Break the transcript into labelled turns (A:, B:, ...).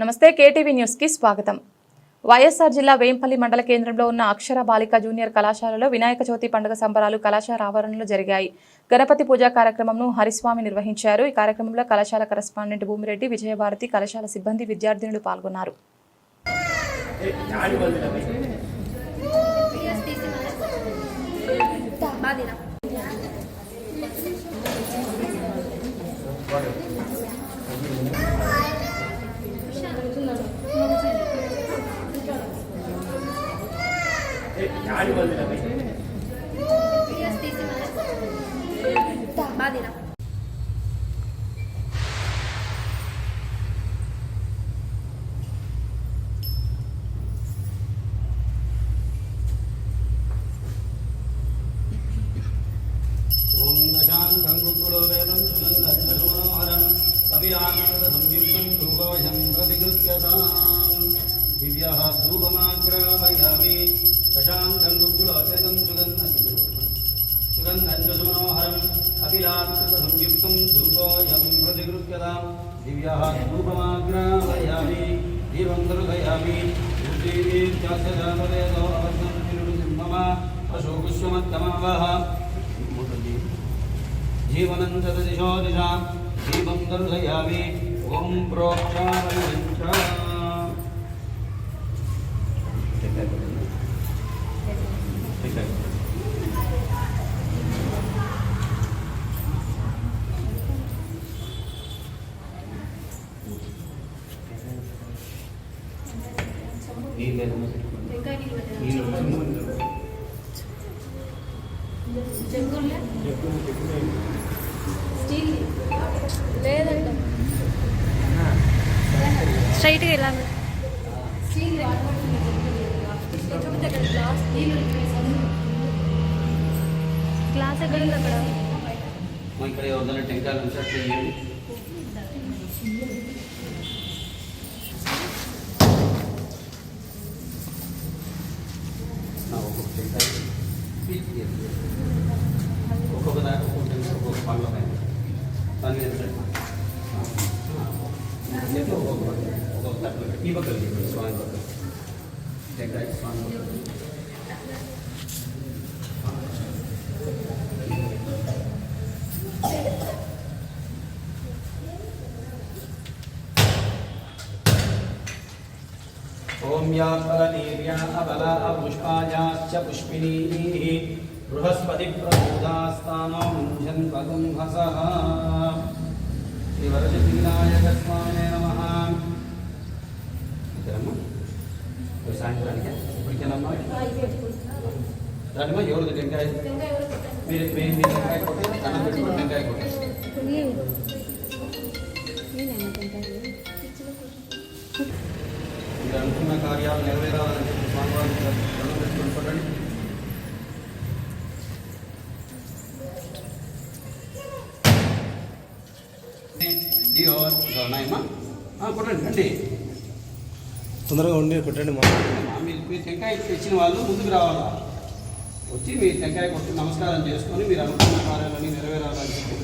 A: నమస్తే కేటీవీ న్యూస్కి స్వాగతం. వైఎస్ఆర్ జిల్లా వేంపల్లి మండల కేంద్రంలో ఉన్న అక్షర బాలిక జూనియర్ కళాశాలలో వినాయక చవితి పండుగ సంబరాలు కళాశాల ఆవరణలో జరిగాయి. గణపతి పూజా కార్యక్రమంను హరిస్వామి నిర్వహించారు. ఈ కార్యక్రమంలో కళాశాల కరెస్పాండెంట్ భూమిరెడ్డి విజయభారతి కళాశాల సిబ్బంది విద్యార్థినులు పాల్గొన్నారు.
B: బాధిరా
C: वेदं सुनन्दर्मारं कविराक्षसंयुक्तं ध्रुवयं प्रतिकृत्यताम् दिव्यः सूर्यः धूपमाग्रावयामि दीपं दुर्गयामि सूर्यदेव्यास्य जातवेदो अवसं मम अशोकुष्वमत्तमवः जीवनं च दिशो दिशां दीपं दुर्गयामि ॐ प्रोक्षारणं Thank you.
B: లేదండి స్ట్రైట్గా ఇలా గ్లాస్ ఎక్కడ ఉంది అక్కడ
C: ఇక్కడ ఎవరిదైనా టెంకాయలు ఉంచట్లు చేయండి నా ఒక్కొక్క ఒక్కొక్క దాకా ఒక్కొక్క ఒక్కొక్క పండ్ల పైన పని మీద ఒక్కొక్క ఒక్కొక్క ఈ పక్కన స్వామి పక్కన స్వామి పక్కన ఓం యా ఫలనీర్యా అబలా పుష్పాయాశ్చ పుష్పిణీః బృహస్పతి ప్రబోధాస్తానో ముంజన్ పగుంహసః శ్రీ వరసిద్ధి వినాయక స్వామి నమః ఇక్కడమ్మా ఇప్పుడు సాయంత్రానికి ఇప్పటికేనమ్మా దాంట్లో ఎవరిది టెంకాయ మీరు మీరు మీరు టెంకాయ కొట్టి అన్నం పెట్టుకుని టెంకాయ కొట్టి మీరు అనుకున్న కార్యాలు నెరవేరాలని చెప్పి స్వామివారి దండం పెట్టుకుని కొట్టండి రండి.
D: తొందరగా ఉండి కొట్టండి మా.
C: అమ్మా, మీరు మీరు టెంకాయ తెచ్చిన వాళ్ళు ముందుకు రావాలా? వచ్చి మీరు టెంకాయ కొట్టి నమస్కారం చేసుకొని మీరు అనుకున్న కార్యాలన్నీ నెరవేరాలని చెప్పి.